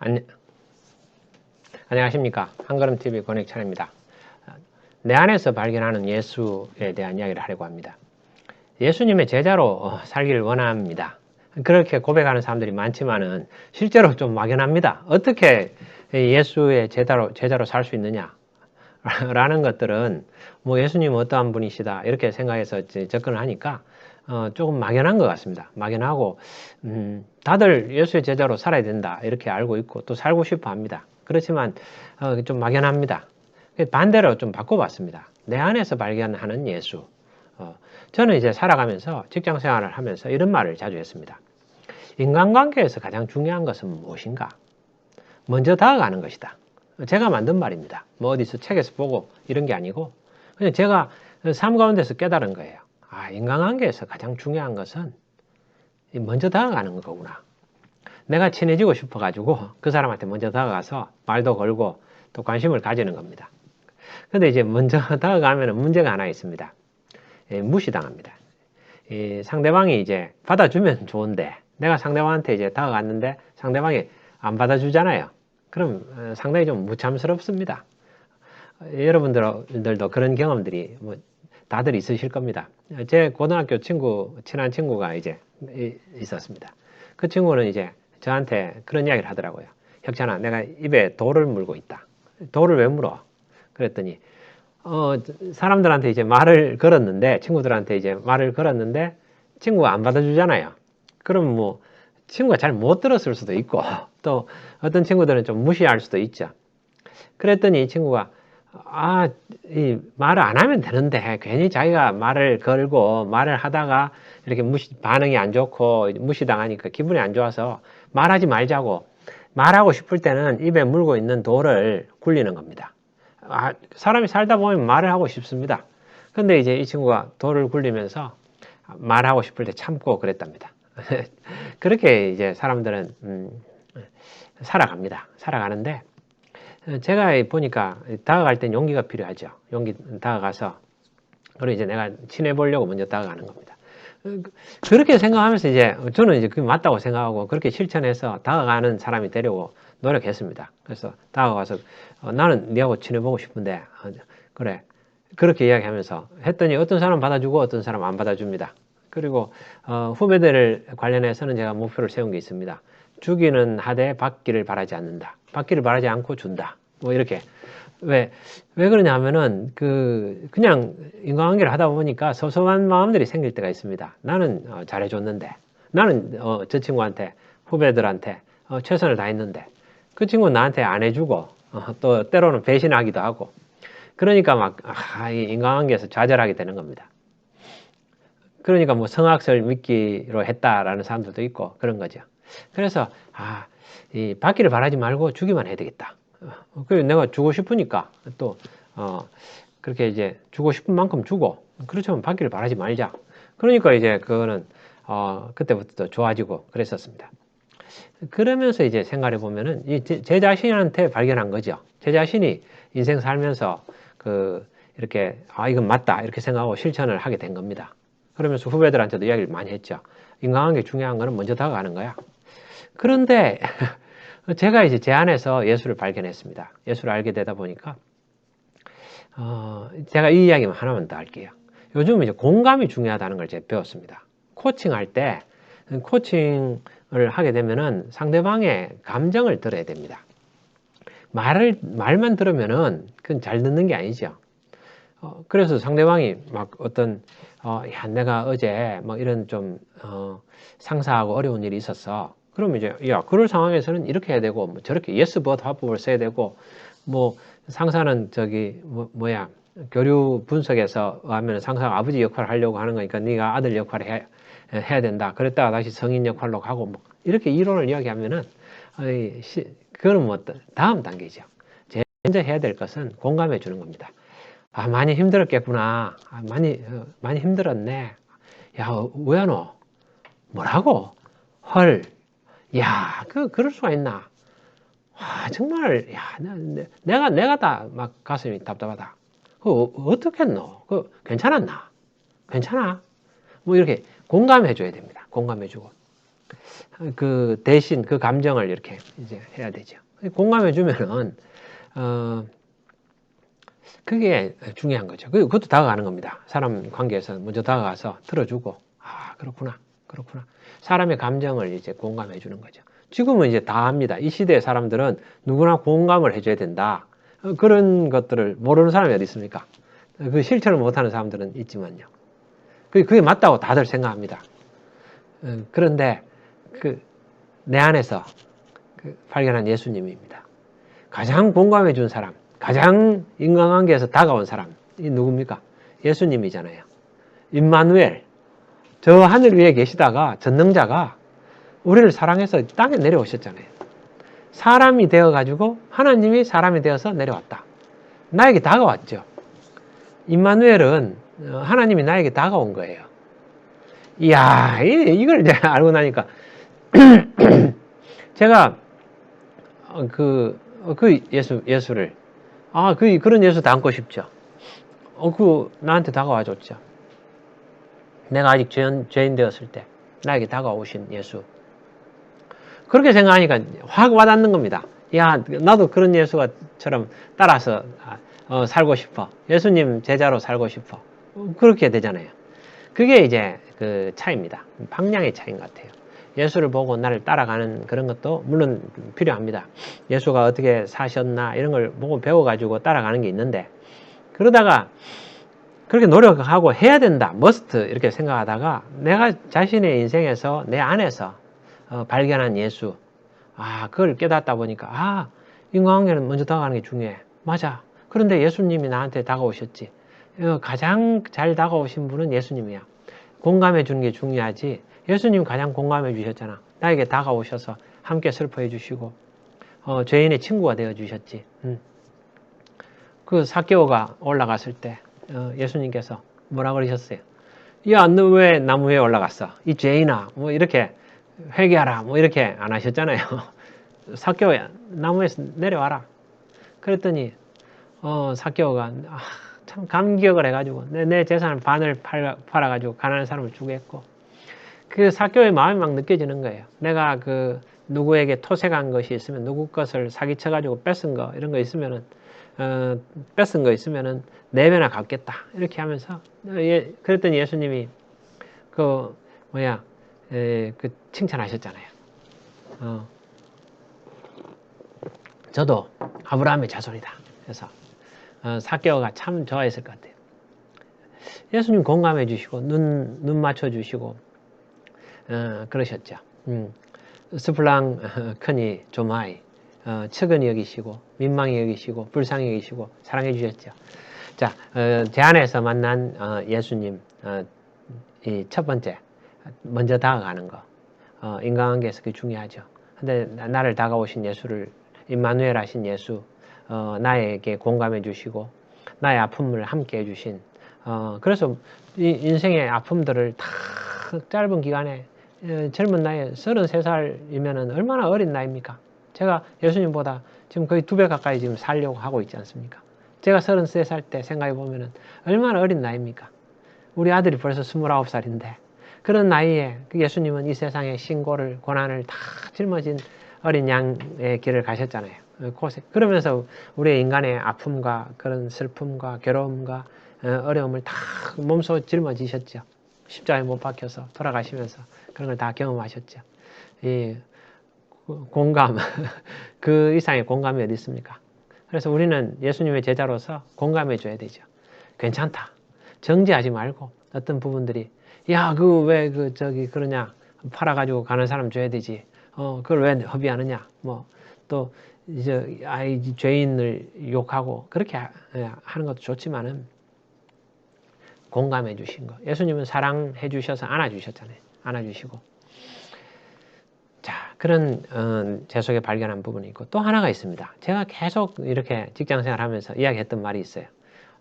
안녕, 안녕하십니까. 한걸음TV 권익찬입니다. 내 안에서 발견하는 예수에 대한 이야기를 하려고 합니다. 예수님의 제자로 어, 살기를 원합니다. 그렇게 고백하는 사람들이 많지만은 실제로 좀 막연합니다. 어떻게 예수의 제자로, 제자로 살 수 있느냐? 라는 것들은 뭐 예수님 어떠한 분이시다 이렇게 생각해서 접근을 하니까 어, 조금 막연한 것 같습니다. 막연하고 음, 다들 예수의 제자로 살아야 된다 이렇게 알고 있고 또 살고 싶어 합니다. 그렇지만 어, 좀 막연합니다. 반대로 좀 바꿔봤습니다. 내 안에서 발견하는 예수. 어, 저는 이제 살아가면서 직장 생활을 하면서 이런 말을 자주 했습니다. 인간관계에서 가장 중요한 것은 무엇인가? 먼저 다가가는 것이다. 제가 만든 말입니다. 뭐 어디서 책에서 보고 이런 게 아니고 그냥 제가 삶 가운데서 깨달은 거예요. 아, 인간관계에서 가장 중요한 것은 먼저 다가가는 거구나. 내가 친해지고 싶어가지고 그 사람한테 먼저 다가가서 말도 걸고 또 관심을 가지는 겁니다. 근데 이제 먼저 다가가면 문제가 하나 있습니다. 예, 무시당합니다. 이 상대방이 이제 받아주면 좋은데 내가 상대방한테 이제 다가갔는데 상대방이 안 받아주잖아요. 그럼 어, 상당히 좀 무참스럽습니다. 여러분들도 그런 경험들이 뭐 다들 있으실 겁니다. 제 고등학교 친구, 친한 친구가 이제 있었습니다. 그 친구는 이제 저한테 그런 이야기를 하더라고요. 혁찬아, 내가 입에 돌을 물고 있다. 돌을 왜 물어? 그랬더니, 어, 사람들한테 이제 말을 걸었는데, 친구들한테 이제 말을 걸었는데, 친구가 안 받아주잖아요. 그럼 뭐, 친구가 잘 못 들었을 수도 있고, 또 어떤 친구들은 좀 무시할 수도 있죠. 그랬더니 이 친구가, 아, 이 말을 안 하면 되는데 괜히 자기가 말을 걸고 말을 하다가 이렇게 무시, 반응이 안 좋고 무시당하니까 기분이 안 좋아서 말하지 말자고 말하고 싶을 때는 입에 물고 있는 돌을 굴리는 겁니다. 아, 사람이 살다 보면 말을 하고 싶습니다. 근데 이제 이 친구가 돌을 굴리면서 말하고 싶을 때 참고 그랬답니다. 그렇게 이제 사람들은 음, 살아갑니다. 살아가는데 제가 보니까 다가갈 땐 용기가 필요하죠. 용기 다가가서 그리고 이제 내가 친해 보려고 먼저 다가가는 겁니다. 그렇게 생각하면서 이제 저는 이제 그게 맞다고 생각하고 그렇게 실천해서 다가가는 사람이 되려고 노력했습니다. 그래서 다가가서 어, 나는 네하고 친해 보고 싶은데 어, 그래 그렇게 이야기하면서 했더니 어떤 사람 받아주고 어떤 사람 안 받아줍니다. 그리고 어, 후배들을 관련해서는 제가 목표를 세운 게 있습니다. 주기는 하되 받기를 바라지 않는다. 받기를 바라지 않고 준다. 뭐 이렇게 왜, 왜 그러냐 하면은, 그, 그냥 인간관계를 하다 보니까 소소한 마음들이 생길 때가 있습니다. 나는 어, 잘해줬는데, 나는 어, 저 친구한테, 후배들한테 어, 최선을 다했는데, 그 친구는 나한테 안 해주고, 어, 또 때로는 배신하기도 하고, 그러니까 막, 아, 이 인간관계에서 좌절하게 되는 겁니다. 그러니까 뭐 성악설 믿기로 했다라는 사람들도 있고, 그런 거죠. 그래서 아, 이 받기를 바라지 말고 주기만 해야 되겠다. 어, 그리고 내가 주고 싶으니까 또 어, 그렇게 이제 주고 싶은 만큼 주고 그렇지만 받기를 바라지 말자. 그러니까 이제 그거는 어, 그때부터 좋아지고 그랬었습니다. 그러면서 이제 생각해 보면은 제 자신한테 발견한 거죠. 제 자신이 인생 살면서 그 이렇게 아 이건 맞다 이렇게 생각하고 실천을 하게 된 겁니다. 그러면서 후배들한테도 이야기를 많이 했죠. 인간관계 중요한 거는 먼저 다가가는 거야. 그런데 제가 이제 제 안에서 예수를 발견했습니다. 예수를 알게 되다 보니까 어, 제가 이 이야기만 하나만 더 할게요. 요즘 이제 공감이 중요하다는 걸 제가 배웠습니다. 코칭할 때 코칭을 하게 되면은 상대방의 감정을 들어야 됩니다. 말을 말만 들으면은 그건 잘 듣는 게 아니죠. 어, 그래서 상대방이 막 어떤 어, 야 내가 어제 뭐 이런 좀 어, 상사하고 어려운 일이 있었어. 그러면 이제 야 그럴 상황에서는 이렇게 해야 되고 뭐 저렇게 yes but 화법을 써야 되고 뭐 상사는 저기 뭐, 뭐야 교류 분석에서 하면 상사가 아버지 역할을 하려고 하는 거니까 네가 아들 역할을 해, 해야 된다. 그랬다가 다시 성인 역할로 가고 뭐 이렇게 이론을 이야기하면은 어이, 시, 그거는 뭐 다음 단계죠. 제일 먼저 해야 될 것은 공감해 주는 겁니다. 아 많이 힘들었겠구나. 아, 많이 어, 많이 힘들었네. 야왜 너? 뭐라고? 헐 야, 그, 그럴 수가 있나. 와, 정말, 야, 내가, 내가 다 막 가슴이 답답하다. 그, 어, 떻게 했노? 그, 괜찮았나? 괜찮아? 뭐 이렇게 공감해 줘야 됩니다. 공감해 주고. 그 대신 그 감정을 이렇게 이제 해야 되죠. 공감해 주면은 어 그게 중요한 거죠. 그- 그것도 다가가는 겁니다. 사람 관계에서 먼저 다가가서 들어주고 아 그렇구나 그렇구나 사람의 감정을 이제 공감해 주는 거죠. 지금은 이제 다 합니다. 이 시대의 사람들은 누구나 공감을 해줘야 된다. 어, 그런 것들을 모르는 사람이 어디 있습니까? 그 실천을 못하는 사람들은 있지만요. 그게 맞다고 다들 생각합니다. 어, 그런데 그 내 안에서 그 발견한 예수님입니다. 가장 공감해 준 사람, 가장 인간관계에서 다가온 사람이 누굽니까? 예수님이잖아요. 임마누엘. 저 하늘 위에 계시다가 전능자가 우리를 사랑해서 땅에 내려오셨잖아요. 사람이 되어가지고 하나님이 사람이 되어서 내려왔다. 나에게 다가왔죠. 임마누엘은 어, 하나님이 나에게 다가온 거예요. 이야, 이- 이걸 이제 알고 나니까 제가 어, 그, 어, 그 예수, 예수를 아, 그, 그런 예수 담고 싶죠. 어, 그, 나한테 다가와 줬죠. 내가 아직 죄인, 죄인 되었을 때, 나에게 다가오신 예수. 그렇게 생각하니까 확 와닿는 겁니다. 야, 나도 그런 예수가처럼 따라서 아, 어, 살고 싶어. 예수님 제자로 살고 싶어. 어, 그렇게 되잖아요. 그게 이제 그 차이입니다. 방향의 차이인 것 같아요. 예수를 보고 나를 따라가는 그런 것도 물론 필요합니다. 예수가 어떻게 사셨나 이런 걸 보고 배워가지고 따라가는 게 있는데 그러다가 그렇게 노력하고 해야 된다, 머스트 이렇게 생각하다가 내가 자신의 인생에서 내 안에서 어, 발견한 예수, 아 그걸 깨닫다 보니까 아 인간관계는 먼저 다가가는 게 중요해. 맞아. 그런데 예수님이 나한테 다가오셨지. 어, 가장 잘 다가오신 분은 예수님이야. 공감해 주는 게 중요하지. 예수님 가장 공감해 주셨잖아. 나에게 다가오셔서 함께 슬퍼해 주시고 어, 죄인의 친구가 되어 주셨지. 음. 그 사개오가 올라갔을 때 어, 예수님께서 뭐라 그러셨어요? 야, 너왜 나무 위에 올라갔어? 이 죄인아, 뭐 이렇게 회개하라, 뭐 이렇게 안 하셨잖아요. 사개오야, 나무에서 내려와라. 그랬더니 어, 사개오가 아, 참 감기역을 해가지고 내, 내 재산을 반을 팔, 팔아가지고 가난한 사람을 했고 그 사교의 마음이 막 느껴지는 거예요. 내가 그 누구에게 토색한 것이 있으면 누구 것을 사기쳐가지고 뺏은 거 이런 거 있으면은 어, 뺏은 거 있으면은 네 배나 갚겠다 이렇게 하면서 어, 예, 그랬더니 예수님이 그 뭐야 에, 그 칭찬하셨잖아요. 어, 저도 아브라함의 자손이다. 그래서 어, 사개오가 참 좋아했을 것 같아요. 예수님 공감해 주시고 눈, 눈 맞춰 주시고 어, 그러셨죠. 음. 스플랑 어, 크니 조마이 어, 측은히 여기시고 민망히 여기시고 불쌍히 여기시고 사랑해 주셨죠. 자, 어, 제 안에서 만난 어, 예수님 어, 이첫 번째 먼저 다가가는 거 어, 인간관계에서 그게 중요하죠. 근데 나- 나를 다가오신 예수를 임마누엘 하신 예수 어, 나에게 공감해 주시고 나의 아픔을 함께 해 주신 어, 그래서 이 인생의 아픔들을 다 짧은 기간에 에, 젊은 나이에 33살이면 얼마나 어린 나이입니까? 제가 예수님보다 지금 거의 두 배 가까이 지금 살려고 하고 있지 않습니까? 제가 33살 때 생각해 보면 얼마나 어린 나이입니까? 우리 아들이 벌써 29살인데 그런 나이에 그 예수님은 이 세상의 신고를 고난을 다 짊어진 어린 양의 길을 가셨잖아요. 그러면서 우리의 인간의 아픔과 그런 슬픔과 괴로움과 어, 어려움을 다 몸소 짊어지셨죠. 십자가에 못 박혀서 돌아가시면서 그런 걸 다 경험하셨죠. 이 공감, 그 이상의 공감이 어디 있습니까? 그래서 우리는 예수님의 제자로서 공감해 줘야 되죠. 괜찮다. 정지하지 말고 어떤 부분들이 야, 그 왜 그 저기 그러냐 팔아 가지고 가는 사람 줘야 되지. 어, 그걸 왜 허비하느냐. 뭐 또 이제 아이 죄인을 욕하고 그렇게 하- 예, 하는 것도 좋지만은 공감해 주신 거. 예수님은 사랑해 주셔서 안아 주셨잖아요. 안아 주시고. 자, 그런 어, 제 속에 발견한 부분이 있고 또 하나가 있습니다. 제가 계속 이렇게 직장 생활 하면서 이야기했던 말이 있어요.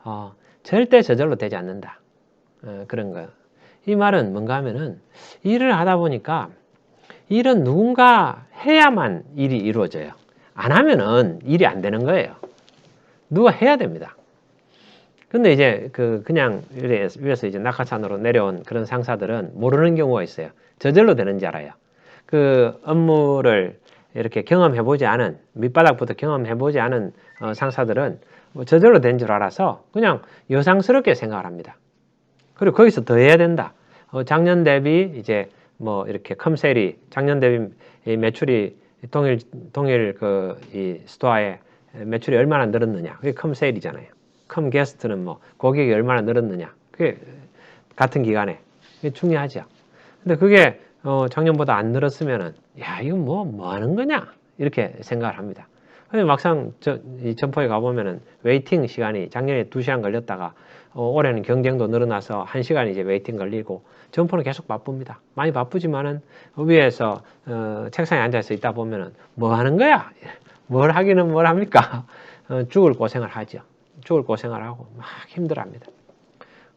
어, 절대 저절로 되지 않는다. 어, 그런 거. 이 말은 뭔가 하면은 일을 하다 보니까 일은 누군가 해야만 일이 이루어져요. 안 하면은 일이 안 되는 거예요. 누가 해야 됩니다. 근데 이제 그 그냥 위에서 이제 낙하산으로 내려온 그런 상사들은 모르는 경우가 있어요. 저절로 되는지 알아요. 그 업무를 이렇게 경험해보지 않은 밑바닥부터 경험해보지 않은 어, 상사들은 뭐 저절로 된 줄 알아서 그냥 여상스럽게 생각을 합니다. 그리고 거기서 더 해야 된다. 어, 작년 대비 이제 뭐 이렇게 컴셀이 작년 대비 매출이 동일 동일 그 이 스토어에 매출이 얼마나 늘었느냐 그게 컴셀이잖아요. 컴 게스트는 뭐 고객이 얼마나 늘었느냐 그게 같은 기간에 그게 중요하죠. 근데 그게 어, 작년보다 안 늘었으면은 야 이거 뭐뭐 하는 거냐 이렇게 생각을 합니다. 근데 막상 저, 이 점포에 가보면은 웨이팅 시간이 작년에 2시간 걸렸다가 어, 올해는 경쟁도 늘어나서 1시간 이제 웨이팅 걸리고 점포는 계속 바쁩니다. 많이 바쁘지만은 위에서 어, 책상에 앉아서 있다 보면은 뭐 하는 거야? 뭘 하기는 뭘 합니까? 어, 죽을 고생을 하죠. 죽을 고생을 하고 막 힘들어합니다.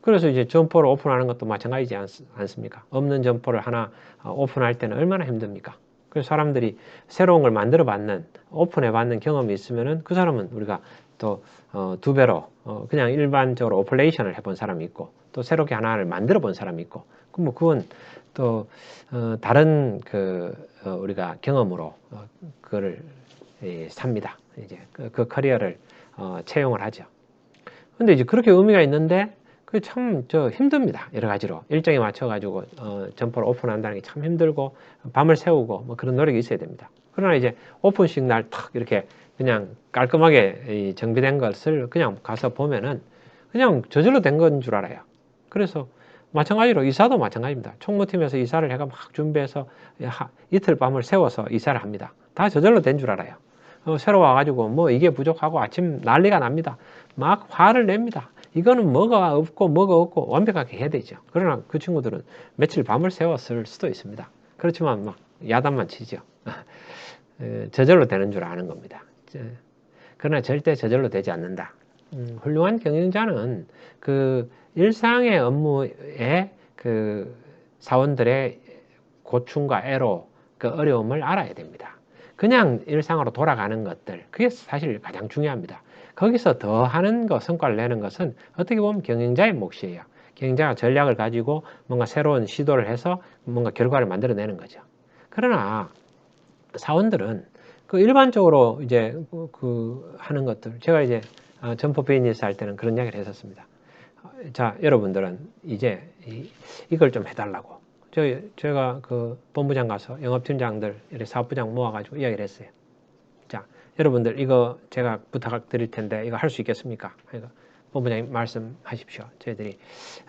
그래서 이제 점포를 오픈하는 것도 마찬가지지 않, 습니까 없는 점포를 하나 어, 오픈할 때는 얼마나 힘듭니까? 그래서 사람들이 새로운 걸 만들어 봤는 오픈해 봤는 경험이 있으면은 그 사람은 우리가 또두 어, 배로 어, 그냥 일반적으로 오퍼레이션을 해본 사람이 있고 또 새롭게 하나를 만들어 본 사람이 있고 그뭐 그건 또 어, 다른 그 어, 우리가 경험으로 어, 그거를 예, 삽니다. 이제 그, 그 커리어를 어, 채용을 하죠. 근데 이제 그렇게 의미가 있는데 그 참 저 힘듭니다. 여러 가지로 일정에 맞춰 가지고 어, 점포를 오픈한다는 게 참 힘들고 밤을 새우고 뭐 그런 노력이 있어야 됩니다. 그러나 이제 오픈식 날 탁 이렇게 그냥 깔끔하게 정비된 것을 그냥 가서 보면은 그냥 저절로 된 건 줄 알아요. 그래서 마찬가지로 이사도 마찬가지입니다. 총무팀에서 이사를 해가 막 준비해서 이틀 밤을 세워서 이사를 합니다. 다 저절로 된 줄 알아요. 어, 새로 와가지고 뭐 이게 부족하고 아침 난리가 납니다. 막 화를 냅니다. 이거는 뭐가 없고 뭐가 없고 완벽하게 해야 되죠. 그러나 그 친구들은 며칠 밤을 세웠을 수도 있습니다. 그렇지만 막 야단만 치죠. 저절로 되는 줄 아는 겁니다. 그러나 절대 저절로 되지 않는다. 음, 훌륭한 경영자는 그 일상의 업무에 그 사원들의 고충과 애로 그 어려움을 알아야 됩니다. 그냥 일상으로 돌아가는 것들 그게 사실 가장 중요합니다. 거기서 더 하는 것, 성과를 내는 것은 어떻게 보면 경영자의 몫이에요. 경영자가 전략을 가지고 뭔가 새로운 시도를 해서 뭔가 결과를 만들어내는 거죠. 그러나 사원들은 그 일반적으로 이제 그, 그 하는 것들 제가 이제 어, 점포 비즈니스 할 때는 그런 이야기를 했었습니다. 자, 여러분들은 이제 이, 이걸 좀 해달라고. 저, 제가 그 본부장 가서 영업팀장들, 사업부장 모아가지고 이야기를 했어요. 자, 여러분들 이거 제가 부탁드릴 텐데 이거 할 수 있겠습니까? 본부장님 말씀하십시오. 저희들이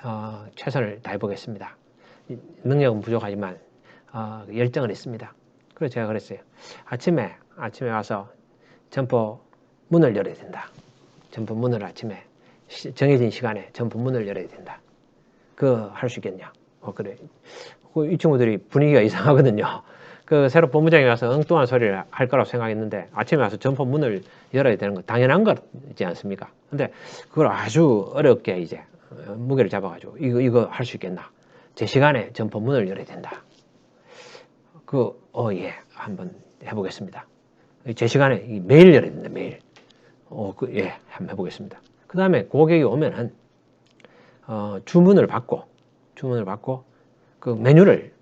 어, 최선을 다해보겠습니다. 능력은 부족하지만 어, 열정은 있습니다. 그래서 제가 그랬어요. 아침에 아침에 와서 점포 문을 열어야 된다. 점포 문을 아침에 정해진 시간에 전부 문을 열어야 된다. 그 할 수 있겠냐? 어 그래. 그이 친구들이 분위기가 이상하거든요. 그 새로 본부장이 와서 엉뚱한 소리를 할 거라고 생각했는데 아침에 와서 점포 문을 열어야 되는 거 당연한 거지 않습니까? 근데 그걸 아주 어렵게 이제 무게를 잡아가지고 이거 이거 할 수 있겠나? 제 시간에 점포 문을 열어야 된다. 그 어 예 한번 해보겠습니다. 제 시간에 매일 열어야 된다 매일. 어그예 한번 해보겠습니다. 그 다음에 고객이 오면은 어, 주문을 받고 주문을 받고 그 메뉴를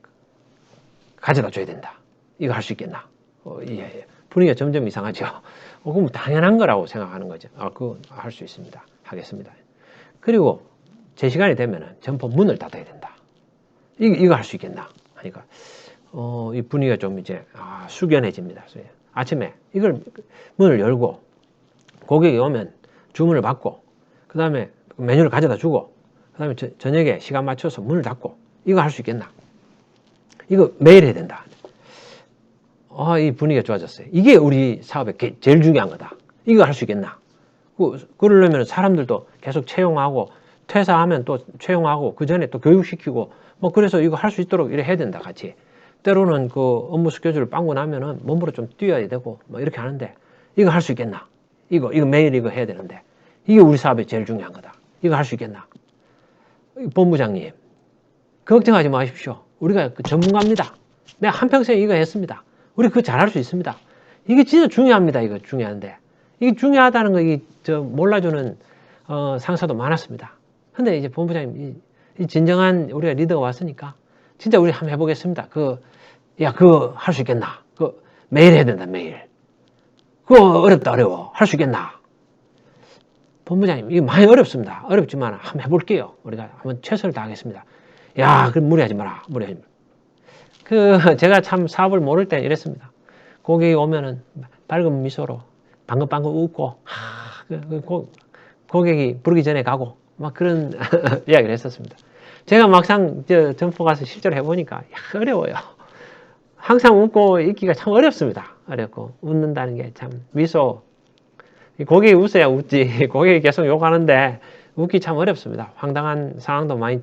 가져다 줘야 된다. 이거 할 수 있겠나? 어, 예, 예. 분위기가 점점 이상하죠. 어, 그럼 당연한 거라고 생각하는 거죠. 아, 그거 할 수 있습니다. 하겠습니다. 그리고 제 시간이 되면은 점포 문을 닫아야 된다. 이, 이거 할 수 있겠나? 하니까 어, 이 분위기가 좀 이제 아, 숙연해집니다. 아침에 이걸 문을 열고 고객이 오면 주문을 받고 그 다음에 메뉴를 가져다 주고 그 다음에 저녁에 시간 맞춰서 문을 닫고 이거 할 수 있겠나? 이거 매일 해야 된다. 아, 이 분위기가 좋아졌어요. 이게 우리 사업의 제일 중요한 거다. 이거 할 수 있겠나? 그, 그러려면 사람들도 계속 채용하고 퇴사하면 또 채용하고 그 전에 또 교육시키고 뭐 그래서 이거 할 수 있도록 이래 해야 된다 같이. 때로는 그 업무 스케줄을 빵고 나면은 몸으로 좀 뛰어야 되고 뭐 이렇게 하는데 이거 할 수 있겠나? 이거 이거 매일 이거 해야 되는데 이게 우리 사업에 제일 중요한 거다. 이거 할 수 있겠나? 본부장님, 걱정하지 마십시오. 우리가 그 전문가입니다. 내가 한평생 이거 했습니다. 우리 그거 잘할 수 있습니다. 이게 진짜 중요합니다. 이거 중요한데. 이게 중요하다는 거, 이, 저, 몰라주는, 어, 상사도 많았습니다. 근데 이제 본부장님, 이, 이 진정한 우리가 리더가 왔으니까, 진짜 우리 한번 해보겠습니다. 그, 야, 그거 할 수 있겠나? 그거 매일 해야 된다, 매일. 그거 어렵다, 어려워. 할 수 있겠나? 본부장님, 이거 많이 어렵습니다. 어렵지만 한번 해볼게요. 우리가 한번 최선을 다하겠습니다. 야, 그럼 무리하지 마라. 무리하지 마라. 그, 제가 참 사업을 모를 때 이랬습니다. 고객이 오면은 밝은 미소로 방긋방긋 웃고, 하, 그, 그 고, 고객이 부르기 전에 가고, 막 그런 이야기를 했었습니다. 제가 막상 저 점포 가서 실제로 해보니까 야, 어려워요. 항상 웃고 있기가 참 어렵습니다. 어렵고 웃는다는 게 참 미소 고객이 웃어야 웃지 고객이 계속 욕하는데 웃기 참 어렵습니다. 황당한 상황도 많이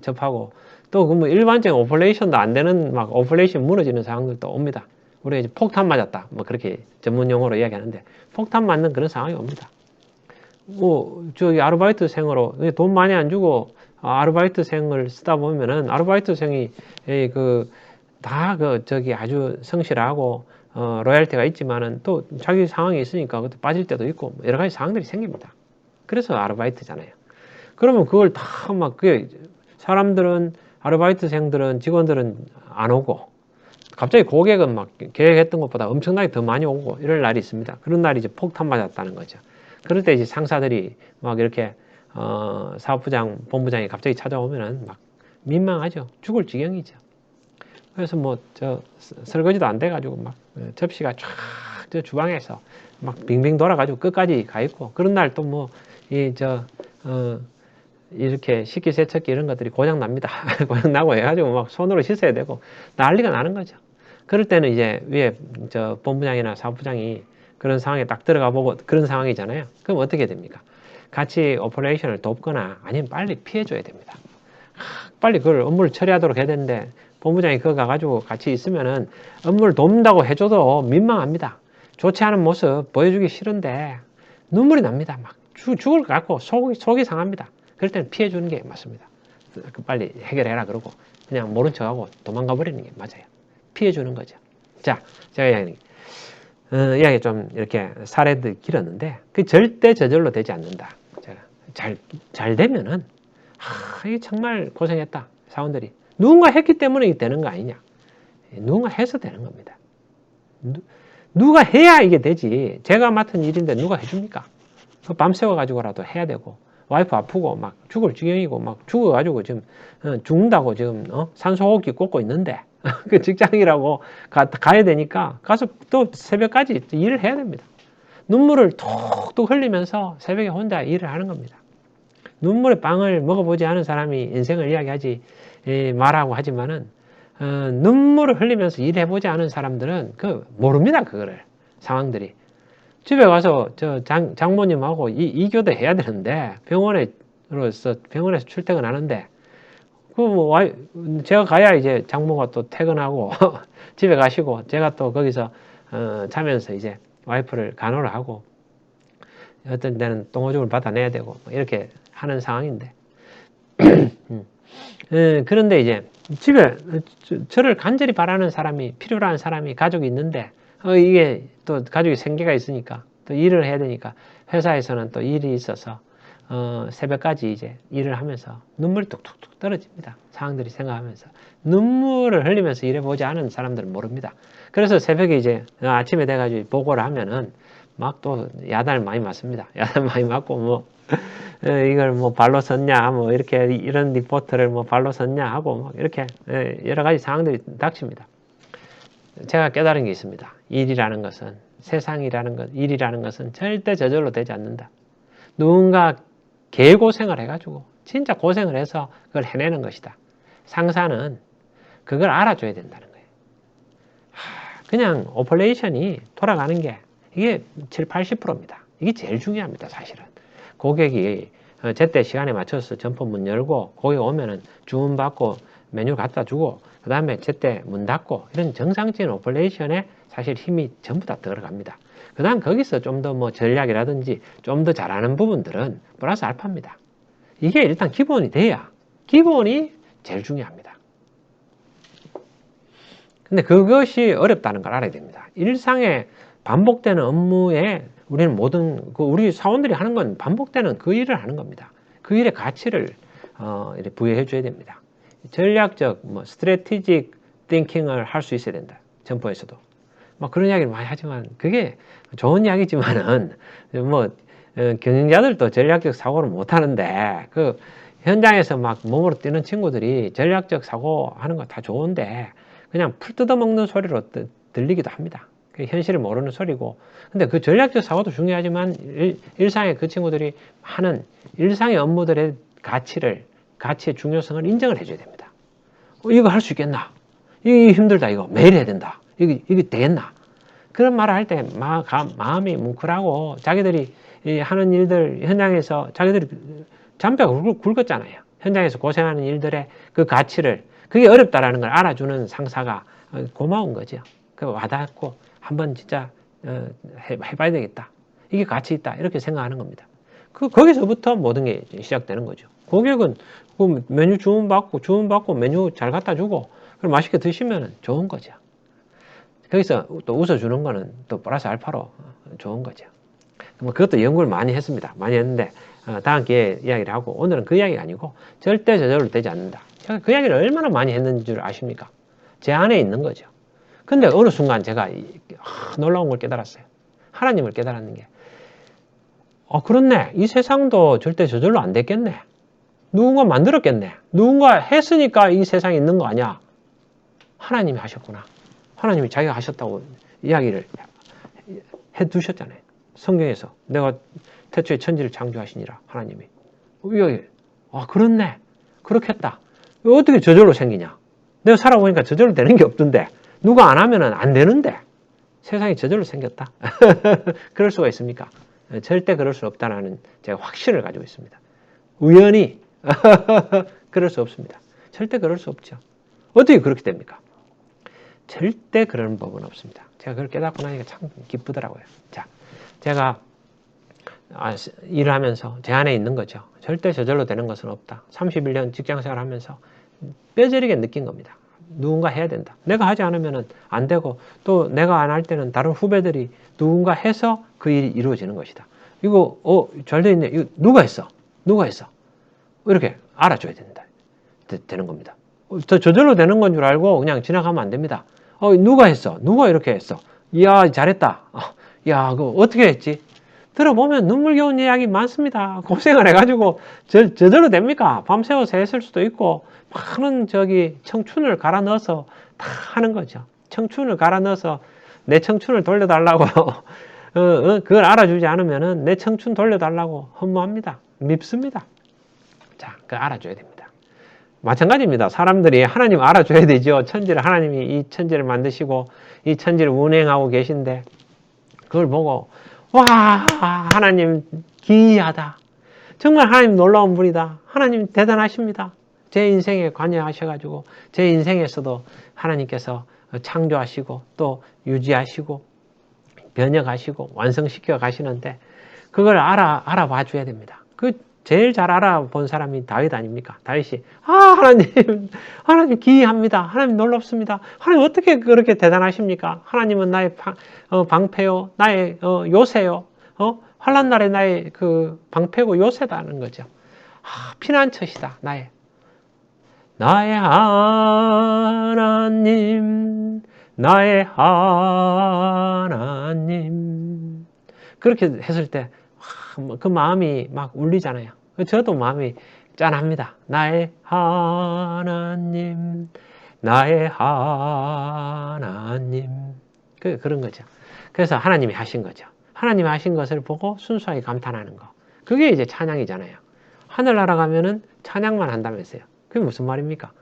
접하고 또그뭐 일반적인 오퍼레이션도 안 되는 막 오퍼레이션 무너지는 상황들도 옵니다. 우리가 이제 폭탄 맞았다 뭐 그렇게 전문 용어로 이야기하는데 폭탄 맞는 그런 상황이 옵니다. 뭐 저기 아르바이트생으로 돈 많이 안 주고 아르바이트생을 쓰다 보면은 아르바이트생이 그 다 그 저기 아주 성실하고 어, 로얄티가 있지만은 또 자기 상황이 있으니까 그것도 빠질 때도 있고 뭐 여러 가지 상황들이 생깁니다. 그래서 아르바이트잖아요. 그러면 그걸 다 막그 사람들은 아르바이트생들은 직원들은 안 오고 갑자기 고객은 막 계획했던 것보다 엄청나게 더 많이 오고 이럴 날이 있습니다. 그런 날이 이제 폭탄 맞았다는 거죠. 그럴 때 이제 상사들이 막 이렇게 어, 사업부장, 본부장이 갑자기 찾아오면은 막 민망하죠. 죽을 지경이죠. 그래서 뭐 저 설거지도 안 돼가지고 막 어, 접시가 쫙 저 주방에서 막 빙빙 돌아가지고 끝까지 가 있고 그런 날 또 뭐 이 저 어, 이렇게 식기 세척기 이런 것들이 고장 납니다. 고장 나고 해가지고 막 손으로 씻어야 되고 난리가 나는 거죠. 그럴 때는 이제 위에 저 본부장이나 사업부장이 그런 상황에 딱 들어가 보고 그런 상황이잖아요. 그럼 어떻게 됩니까? 같이 오퍼레이션을 돕거나 아니면 빨리 피해줘야 됩니다. 빨리 그걸 업무를 처리하도록 해야 되는데 본부장이 그거 가가지고 같이 있으면은 업무를 돕는다고 해줘도 민망합니다. 좋지 않은 모습 보여주기 싫은데 눈물이 납니다. 막 죽, 죽을 것 같고 속이, 속이 상합니다. 그럴 때는 피해 주는 게 맞습니다. 그 빨리 해결해라 그러고 그냥 모른 척하고 도망가 버리는 게 맞아요. 피해 주는 거죠. 자, 제가 이야기, 어, 이야기 좀 이렇게 사례들 길었는데 그 절대 저절로 되지 않는다. 제가 잘, 잘 되면은 하, 이게 정말 고생했다. 사원들이. 누군가 했기 때문에 되는 거 아니냐. 누군가 해서 되는 겁니다. 누, 가 해야 이게 되지. 제가 맡은 일인데 누가 해줍니까? 그 밤새워 가지고라도 해야 되고, 와이프 아프고 막 죽을 지경이고 막 죽어가지고 지금 어, 죽는다고 지금 어? 산소호흡기 꽂고 있는데 그 직장이라고 가, 가야 되니까 가서 또 새벽까지 일을 해야 됩니다. 눈물을 톡톡 흘리면서 새벽에 혼자 일을 하는 겁니다. 눈물의 빵을 먹어보지 않은 사람이 인생을 이야기하지 말하고 하지만은 어, 눈물을 흘리면서 일해보지 않은 사람들은 그 모릅니다 그거를 상황들이 집에 가서 저 장, 장모님하고 이, 이교도 해야 되는데 병원에로서 병원에서 출퇴근하는데 그뭐 제가 가야 이제 장모가 또 퇴근하고 집에 가시고 제가 또 거기서 어, 자면서 이제 와이프를 간호를 하고 어떤 때는 똥오줌을 받아내야 되고 뭐 이렇게 하는 상황인데 음. 에, 그런데 이제 집에 저, 를 간절히 바라는 사람이 필요로 하는 사람이 가족이 있는데 어, 이게 또 가족이 생계가 있으니까 또 일을 해야 되니까 회사에서는 또 일이 있어서 어, 새벽까지 이제 일을 하면서 눈물이 뚝뚝뚝 떨어집니다. 상황들이 생각하면서 눈물을 흘리면서 일해보지 않은 사람들은 모릅니다. 그래서 새벽에 이제 아침에 돼가지고 보고를 하면은 막 또 야단을 많이 맞습니다. 야단 많이 맞고 뭐 이걸 뭐 발로 썼냐, 뭐 이렇게 이런 리포트를 뭐 발로 썼냐 하고 뭐 이렇게 여러 가지 상황들이 닥칩니다. 제가 깨달은 게 있습니다. 일이라는 것은 세상이라는 것, 일이라는 것은 절대 저절로 되지 않는다. 누군가 개고생을 해가지고 진짜 고생을 해서 그걸 해내는 것이다. 상사는 그걸 알아줘야 된다는 거예요. 그냥 오퍼레이션이 돌아가는 게 이게 7, 80%입니다. 이게 제일 중요합니다, 사실은. 고객이 어, 제때 시간에 맞춰서 점포 문 열고 고객 오면은 주문 받고 메뉴 갖다 주고 그 다음에 제때 문 닫고 이런 정상적인 오퍼레이션에 사실 힘이 전부 다 들어갑니다. 그 다음 거기서 좀 더 뭐 전략이라든지 좀 더 잘하는 부분들은 플러스 알파입니다. 이게 일단 기본이 돼야 기본이 제일 중요합니다. 근데 그것이 어렵다는 걸 알아야 됩니다. 일상에 반복되는 업무에 우리는 모든 그 우리 사원들이 하는 건 반복되는 그 일을 하는 겁니다. 그 일의 가치를 어, 부여해 줘야 됩니다. 전략적 뭐 스트레티직 띵킹을 할 수 있어야 된다. 점포에서도. 막 그런 이야기를 많이 하지만 그게 좋은 이야기지만은 뭐 어, 경영자들도 전략적 사고를 못 하는데 그 현장에서 막 몸으로 뛰는 친구들이 전략적 사고 하는 거 다 좋은데 그냥 풀 뜯어먹는 소리로 드, 들리기도 합니다. 그 현실을 모르는 소리고. 근데 그 전략적 사고도 중요하지만 일, 상에그 친구들이 하는 일상의 업무들의 가치를, 가치의 중요성을 인정을 해줘야 됩니다. 어, 이거 할 수 있겠나? 이게 힘들다, 이거. 매일 해야 된다. 이게, 이게 되겠나? 그런 말을 할 때 마음이 뭉클하고 자기들이 하는 일들 현장에서 자기들이 잠배가 굵 었잖아요. 현장에서 고생하는 일들의 그 가치를 그게 어렵다라는 걸 알아주는 상사가 고마운 거죠. 그 와닿고 한번 진짜 어, 해봐야 되겠다. 이게 가치 있다. 이렇게 생각하는 겁니다. 그 거기서부터 모든 게 시작되는 거죠. 고객은 그 메뉴 주문 받고 주문 받고 메뉴 잘 갖다 주고 그럼 맛있게 드시면 좋은 거죠. 거기서 또 웃어주는 거는 또 플러스 알파로 좋은 거죠. 뭐 그것도 연구를 많이 했습니다. 많이 했는데 어, 다음 기회에 이야기를 하고 오늘은 그 이야기가 아니고 절대 저절로 되지 않는다. 제가 그 이야기를 얼마나 많이 했는지 줄 아십니까? 제 안에 있는 거죠. 근데 어느 순간 제가 놀라운 걸 깨달았어요. 하나님을 깨달았는 게. 어, 그렇네. 이 세상도 절대 저절로 안 됐겠네. 누군가 만들었겠네. 누군가 했으니까 이 세상에 있는 거 아니야. 하나님이 하셨구나. 하나님이 자기가 하셨다고 이야기를 해 두셨잖아요. 성경에서 내가 태초에 천지를 창조하시니라 하나님이. 여기 아 그렇네. 그렇겠다. 어떻게 저절로 생기냐? 내가 살아보니까 저절로 되는 게 없던데 누가 안 하면은 안 되는데 세상이 저절로 생겼다. 그럴 수가 있습니까? 절대 그럴 수 없다라는 제가 확신을 가지고 있습니다. 우연히 그럴 수 없습니다. 절대 그럴 수 없죠. 어떻게 그렇게 됩니까? 절대 그런 법은 없습니다. 제가 그걸 깨닫고 나니까 참 기쁘더라고요. 자, 제가 아, 일을 하면서 제 안에 있는 거죠. 절대 저절로 되는 것은 없다. 31년 직장 생활 하면서 뼈저리게 느낀 겁니다. 누군가 해야 된다. 내가 하지 않으면 안 되고 또 내가 안 할 때는 다른 후배들이 누군가 해서 그 일이 이루어지는 것이다. 이거 어, 잘 돼 있네. 이거 누가 했어? 누가 했어? 이렇게 알아줘야 된다. 되, 는 겁니다. 저, 저절로 되는 건 줄 알고 그냥 지나가면 안 됩니다. 어, 누가 했어? 누가 이렇게 했어? 이야, 잘했다. 어, 야, 그 어떻게 했지? 들어보면 눈물겨운 이야기 많습니다. 고생을 해가지고 저, 저절로 됩니까? 밤새워서 했을 수도 있고 많은 저기 청춘을 갈아 넣어서 다 하는 거죠. 청춘을 갈아 넣어서 내 청춘을 돌려달라고 어, 어, 그걸 알아주지 않으면은 내 청춘 돌려달라고 허무합니다. 밉습니다. 자, 그 알아줘야 됩니다. 마찬가지입니다. 사람들이 하나님 알아줘야 되죠. 천지를 하나님이 이 천지를 만드시고 이 천지를 운행하고 계신데 그걸 보고 와 하나님 기이하다. 정말 하나님 놀라운 분이다. 하나님 대단하십니다. 제 인생에 관여하셔가지고 제 인생에서도 하나님께서 창조하시고 또 유지하시고 변혁하시고 완성시켜 가시는데 그걸 알아 알아봐 줘야 됩니다. 그 제일 잘 알아본 사람이 다윗 아닙니까? 다윗이 아 하나님 하나님 기이합니다. 하나님 놀랍습니다. 하나님 어떻게 그렇게 대단하십니까? 하나님은 나의 방, 어, 방패요, 나의 어, 요새요, 어? 환란 날에 나의 그 방패고 요새다는 거죠. 아, 피난처시다 나의 나의 하나님, 나의 하나님. 그렇게 했을 때, 뭐그 마음이 막 울리잖아요. 저도 마음이 짠합니다. 나의 하나님, 나의 하나님. 그, 그런 거죠. 그래서 하나님이 하신 거죠. 하나님이 하신 것을 보고 순수하게 감탄하는 거. 그게 이제 찬양이잖아요. 하늘나라 가면은 찬양만 한다면서요. 그게 무슨 말입니까?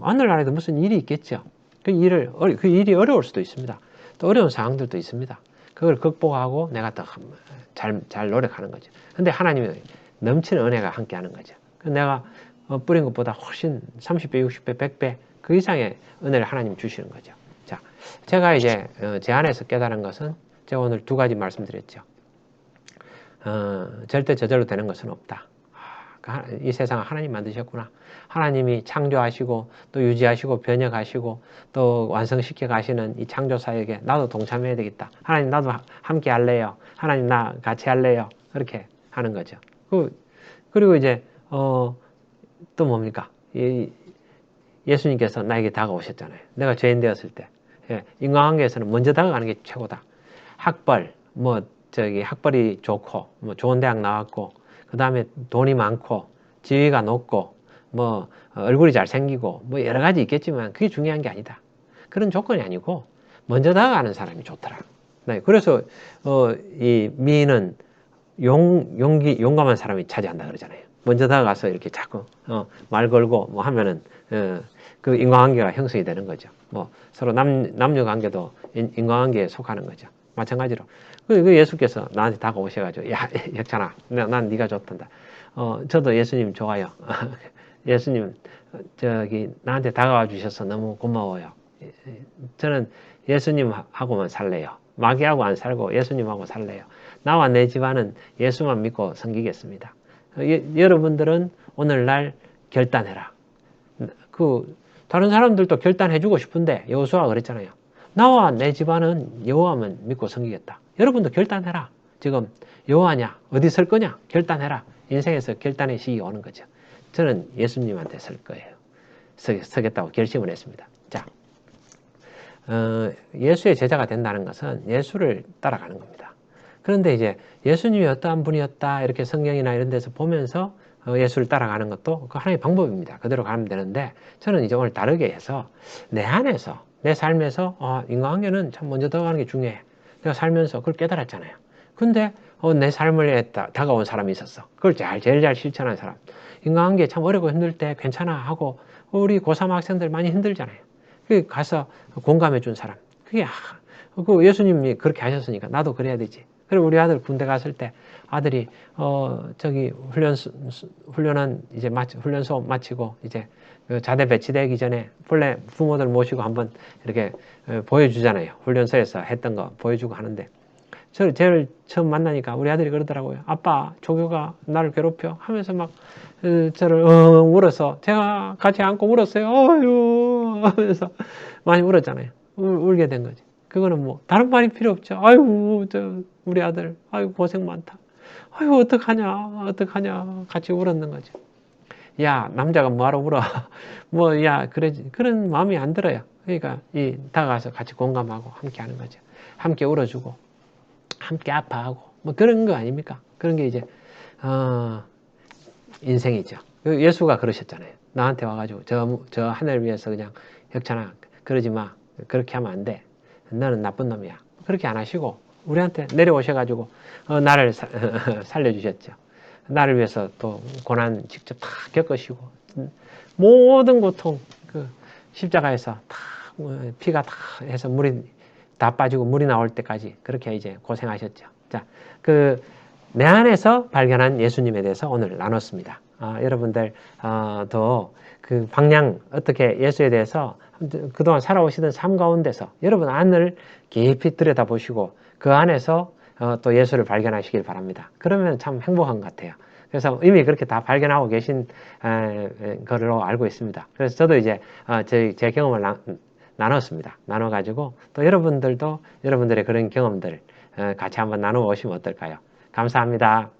하늘나라에도 무슨 일이 있겠죠. 그 일을, 그 일이 어려울 수도 있습니다. 또 어려운 상황들도 있습니다. 그걸 극복하고 내가 더 잘, 잘 노력하는 거죠. 근데 하나님이 넘치는 은혜가 함께 하는 거죠. 내가 어, 뿌린 것보다 훨씬 30배, 60배, 100배 그 이상의 은혜를 하나님 주시는 거죠. 자, 제가 이제 어, 제 안에서 깨달은 것은 제가 오늘 두 가지 말씀드렸죠. 어, 절대 저절로 되는 것은 없다. 이 세상을 하나님 만드셨구나. 하나님이 창조하시고 또 유지하시고 변혁하시고 또 완성시켜 가시는 이 창조 사역에 나도 동참해야 되겠다. 하나님 나도 함께 할래요. 하나님 나 같이 할래요. 그렇게 하는 거죠. 그, 그리고 이제 어, 또 뭡니까? 이, 예수님께서 나에게 다가오셨잖아요. 내가 죄인 되었을 때. 예, 인간관계에서는 먼저 다가가는 게 최고다. 학벌, 뭐, 저기, 학벌이 좋고, 뭐, 좋은 대학 나왔고, 그 다음에 돈이 많고, 지위가 높고, 뭐, 얼굴이 잘생기고, 뭐, 여러 가지 있겠지만, 그게 중요한 게 아니다. 그런 조건이 아니고, 먼저 다가가는 사람이 좋더라. 네, 그래서, 어, 이 미인은 용, 용기, 용감한 사람이 차지한다 그러잖아요. 먼저 다가가서 이렇게 자꾸, 어, 말 걸고 뭐 하면은, 어, 그 인간관계가 형성이 되는 거죠. 뭐 서로 남, 남녀 관계도 인, 인간관계에 속하는 거죠. 마찬가지로. 그, 그 예수께서 나한테 다가오셔가지고, 야, 혁찬아, 난 네가 좋단다. 어, 저도 예수님 좋아요. 예수님, 저기, 나한테 다가와 주셔서 너무 고마워요. 저는 예수님하고만 살래요. 마귀하고 안 살고 예수님하고 살래요. 나와 내 집안은 예수만 믿고 섬기겠습니다. 예, 여러분들은 오늘날 결단해라. 그 다른 사람들도 결단해주고 싶은데 여호수아가 그랬잖아요. 나와 내 집안은 여호와만 믿고 섬기겠다. 여러분도 결단해라. 지금 여호와냐 어디 설 거냐 결단해라. 인생에서 결단의 시기 오는 거죠. 저는 예수님한테 설 거예요. 서, 서겠다고 결심을 했습니다. 자, 어, 예수의 제자가 된다는 것은 예수를 따라가는 겁니다. 그런데 이제 예수님이 어떠한 분이었다 이렇게 성경이나 이런 데서 보면서 어, 예수를 따라가는 것도 그 하나의 방법입니다. 그대로 가면 되는데 저는 이제 오늘 다르게 해서 내 안에서 내 삶에서 어, 인간관계는 참 먼저 들어가는 게 중요해. 내가 살면서 그걸 깨달았잖아요. 근데 어, 내 삶을 했다, 다가온 사람이 있었어. 그걸 잘, 제일 잘 실천한 사람. 인간관계 참 어렵고 힘들 때 괜찮아 하고 우리 고3 학생들 많이 힘들잖아요. 그 가서 공감해 준 사람. 그게 아, 그 예수님이 그렇게 하셨으니까 나도 그래야 되지. 그리고 우리 아들 군대 갔을 때 아들이 어 저기 훈련 훈련한 이제 마치 훈련소 마치고 이제 그 자대 배치되기 전에 본래 부모들 모시고 한번 이렇게 어, 보여주잖아요. 훈련소에서 했던 거 보여주고 하는데 저를 제일 처음 만나니까 우리 아들이 그러더라고요. 아빠 조교가 나를 괴롭혀 하면서 막 어, 저를 어 울어서 제가 같이 안고 울었어요. 어휴 하면서 많이 울었잖아요. 울, 게 된 거지. 그거는 뭐 다른 말이 필요 없죠. 아이고 저 우리 아들 아이고 고생 많다. 아이고 어떡하냐 어떡하냐 같이 울었는 거죠. 야 남자가 뭐하러 울어 뭐 야 그래 그런 마음이 안 들어요. 그러니까 이 다가가서 같이 공감하고 함께 하는 거죠. 함께 울어주고 함께 아파하고 뭐 그런 거 아닙니까? 그런 게 이제 어, 인생이죠. 그 예수가 그러셨잖아요. 나한테 와가지고 저, 저 하늘 위해서 그냥 혁찬아 그러지 마 그렇게 하면 안 돼. 너는 나쁜 놈이야. 그렇게 안 하시고 우리한테 내려오셔가지고 어, 나를 사, 살려주셨죠. 나를 위해서 또 고난 직접 다 겪으시고 모든 고통 그 십자가에서 다 어, 피가 다 해서 물이 다 빠지고 물이 나올 때까지 그렇게 이제 고생하셨죠. 자, 그 내 안에서 발견한 예수님에 대해서 오늘 나눴습니다. 아, 여러분들 어, 더그 방향 어떻게 예수에 대해서 그동안 살아오시던 삶 가운데서 여러분 안을 깊이 들여다보시고 그 안에서 어, 또 예수를 발견하시길 바랍니다. 그러면 참 행복한 것 같아요. 그래서 이미 그렇게 다 발견하고 계신 거로 알고 있습니다. 그래서 저도 이제 어, 제, 제 경험을 나, 나눴습니다. 나눠가지고 또 여러분들도 여러분들의 그런 경험들 어, 같이 한번 나누어 보시면 어떨까요? 감사합니다.